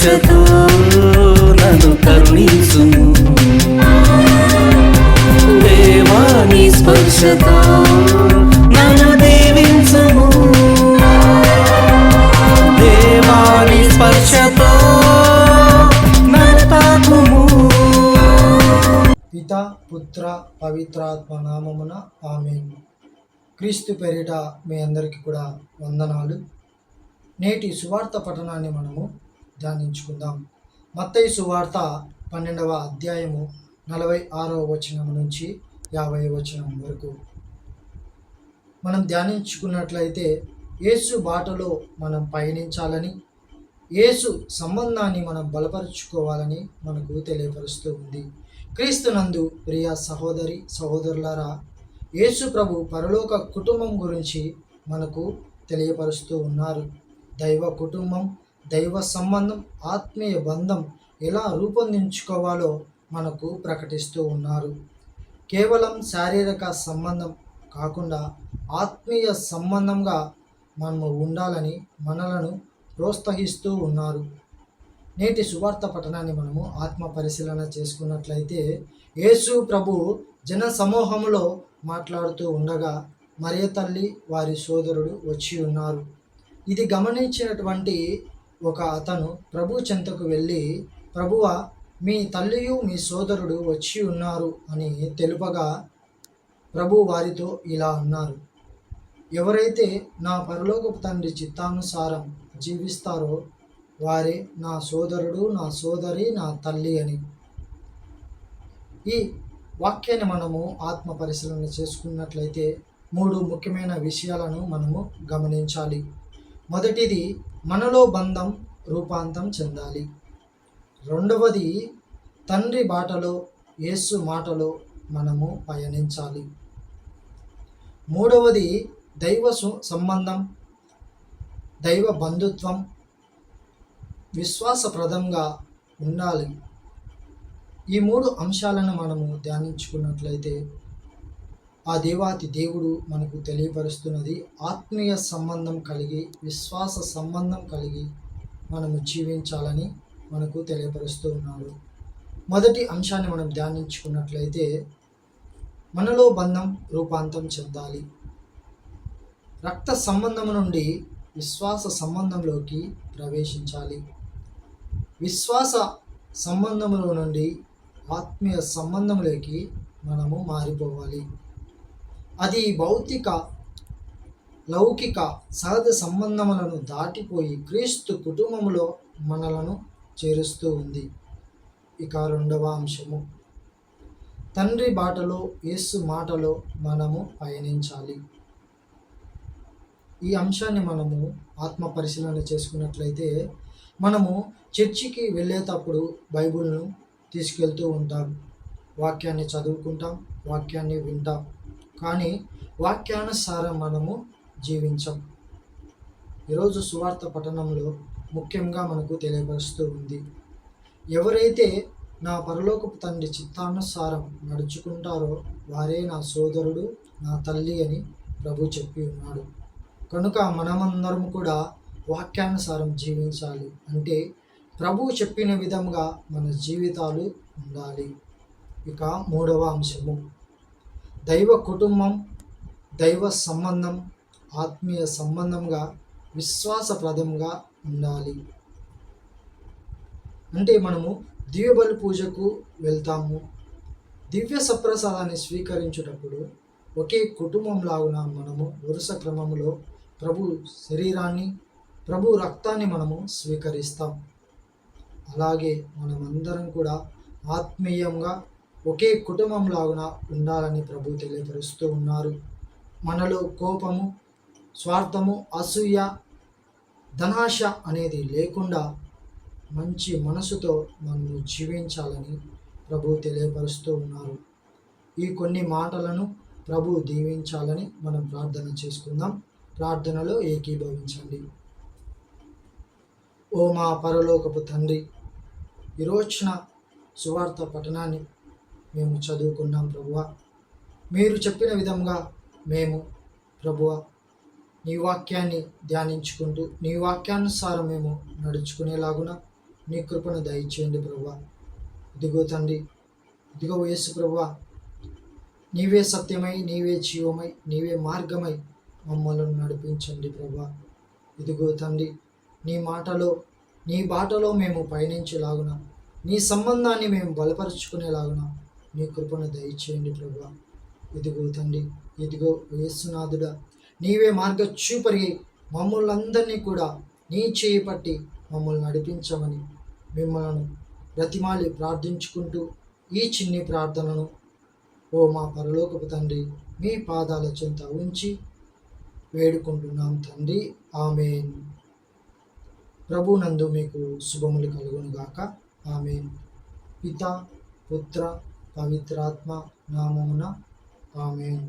స్పర్శతో నన్ను కరుణించుము దేవాని స్పర్శతో నన్ను దీవించుము. దేవాని స్పర్శతో పిత పుత్ర పవిత్రాత్మ నామమున ఆమె క్రీస్తు పేరిట మీ అందరికీ కూడా వందనాలు. నేటి సువార్త పఠనాన్ని మనము ధ్యానించుకుందాం మత్తయి సువార్త పన్నెండవ అధ్యాయము నలభై ఆరవ వచనం నుంచి యాభై వచనం వరకు. మనం ధ్యానించుకున్నట్లయితే యేసు బాటలో మనం పయనించాలని యేసు సంబంధాన్ని మనం బలపరుచుకోవాలని మనకు తెలియపరుస్తూ ఉంది. క్రీస్తునందు ప్రియ సహోదరి సహోదరులారా యేసు ప్రభు పరలోక కుటుంబం గురించి మనకు తెలియపరుస్తూ ఉన్నారు. దైవ కుటుంబం దైవ సంబంధం ఆత్మీయ బంధం ఎలా రూపొందించుకోవాలో మనకు ప్రకటిస్తూ ఉన్నారు. కేవలం శారీరక సంబంధం కాకుండా ఆత్మీయ సంబంధంగా మనము ఉండాలని మనలను ప్రోత్సహిస్తూ ఉన్నారు. నేటి సువార్త పఠనాన్ని మనము ఆత్మ పరిశీలన చేసుకున్నట్లయితే యేసు ప్రభు జన సమూహంలో మాట్లాడుతూ ఉండగా మరియ తల్లి వారి సోదరుడు వచ్చి ఉన్నారు. ఇది గమనించినటువంటి ఒక అతను ప్రభు చెంతకు వెళ్ళి ప్రభువ మీ తల్లియు మీ సోదరుడు వచ్చి ఉన్నారు అని తెలుపగా ప్రభు వారితో ఇలా అన్నారు. ఎవరైతే నా పరలోకపు తండ్రి చిత్తానుసారం జీవిస్తారో వారే నా సోదరుడు నా సోదరి నా తల్లి అని. ఈ వాక్యాన్ని మనము ఆత్మ పరిశీలన చేసుకున్నట్లయితే మూడు ముఖ్యమైన విషయాలను మనము గమనించాలి. మొదటిది మనలో బంధం రూపాంతం చెందాలి. రెండవది తండ్రి బాటలో యేసు మాటలో మనము పయనించాలి. మూడవది దైవ సంబంధం దైవ బంధుత్వం విశ్వాసప్రదంగా ఉండాలి. ఈ మూడు అంశాలను మనము ధ్యానించుకున్నట్లయితే ఆ దేవాతి దేవుడు మనకు తెలియపరుస్తున్నది ఆత్మీయ సంబంధం కలిగి విశ్వాస సంబంధం కలిగి మనము జీవించాలని మనకు తెలియపరుస్తూ ఉన్నాడు. మొదటి అంశాన్ని మనం ధ్యానించుకున్నట్లయితే మనలో బంధం రూపాంతం చెందాలి. రక్త సంబంధం నుండి విశ్వాస సంబంధంలోకి ప్రవేశించాలి. విశ్వాస సంబంధంలో నుండి ఆత్మీయ సంబంధంలోకి మనము మారిపోవాలి. అది భౌతిక లౌకిక సహజ సంబంధములను దాటిపోయి క్రీస్తు కుటుంబంలో మనలను చేరుస్తూ ఉంది. ఇక రెండవ అంశము. తండ్రి బాటలో యేసు మాటలో మనము పయనించాలి. ఈ అంశాన్ని మనము ఆత్మ పరిశీలన చేసుకున్నట్లయితే మనము చర్చికి వెళ్ళేటప్పుడు బైబిల్ను తీసుకెళ్తూ ఉంటాం. వాక్యాన్ని చదువుకుంటాం వాక్యాన్ని వింటాం. కానీ వాక్యానుసారం మనము జీవించం. ఈరోజు సువార్త పఠనంలో ముఖ్యంగా మనకు తెలియపరుస్తూ ఉంది. ఎవరైతే నా పరలోకపు తండ్రి చిత్తానుసారం నడుచుకుంటారో వారే నా సోదరుడు నా తల్లి అని ప్రభు చెప్పి ఉన్నాడు. కనుక మనమందరం కూడా వాక్యానుసారం జీవించాలి అంటే ప్రభు చెప్పిన విధంగా మన జీవితాలు ఉండాలి. ఇక మూడవ అంశము. దైవ కుటుంబం దైవ సంబంధం ఆత్మీయ సంబంధంగా విశ్వాసప్రదంగా ఉండాలి. అంటే మనము దివ్యబలి పూజకు వెళ్తాము. దివ్య సప్రసాదాన్ని స్వీకరించేటప్పుడు ఒకే కుటుంబం లాగున మనము వరుస క్రమంలో ప్రభు శరీరాన్ని ప్రభు రక్తాన్ని మనము స్వీకరిస్తాం. అలాగే మనమందరం కూడా ఆత్మీయంగా ఒకే కుటుంబం లాగున ఉండాలని ప్రభు తెలియపరుస్తూ ఉన్నారు. మనలో కోపము స్వార్థము అసూయ ధనాశ అనేది లేకుండా మంచి మనసుతో మనము జీవించాలని ప్రభు తెలియపరుస్తూ ఉన్నారు. ఈ కొన్ని మాటలను ప్రభు దీవించాలని మనం ప్రార్థన చేసుకుందాం. ప్రార్థనలో ఏకీభవించండి. ఓ మా పరలోకపు తండ్రి ఈరోజున సువార్త పఠనాన్ని మేము చదువుకున్నాం ప్రభువ. మీరు చెప్పిన విధంగా మేము ప్రభువ నీ వాక్యాన్ని ధ్యానించుకుంటూ నీ వాక్యానుసారం మేము నడుచుకునేలాగున నీ కృపను దయచేయండి ప్రభువ. ఇదిగో తండ్రి ఇదిగో వయస్సు ప్రభువ నీవే సత్యమై నీవే జీవమై నీవే మార్గమై మమ్మల్ని నడిపించండి ప్రభా ఇదిగో తండ్రి నీ మాటలో నీ బాటలో మేము పయనించేలాగున నీ సంబంధాన్ని మేము బలపరుచుకునేలాగున నీ కృపను దయచేయండి ప్రభా. ఇదిగో తండ్రి ఇదిగో యేసునాథుడా నీవే మార్గ చూపరిగి మమ్మల్ని అందరినీ కూడా నీ చేయి పట్టి మమ్మల్ని నడిపించమని మిమ్మల్ని బ్రతిమాలి ప్రార్థించుకుంటూ ఈ చిన్ని ప్రార్థనను ఓ మా పరలోకపు తండ్రి మీ పాదాల చెంత ఉంచి వేడుకుంటున్నాం తండ్రి. ఆమెన్. ప్రభునందు మీకు శుభములు కలుగునుగాక. ఆమెన్. పిత పుత్ర పవిత్రాత్మ నామమున ఆమెన్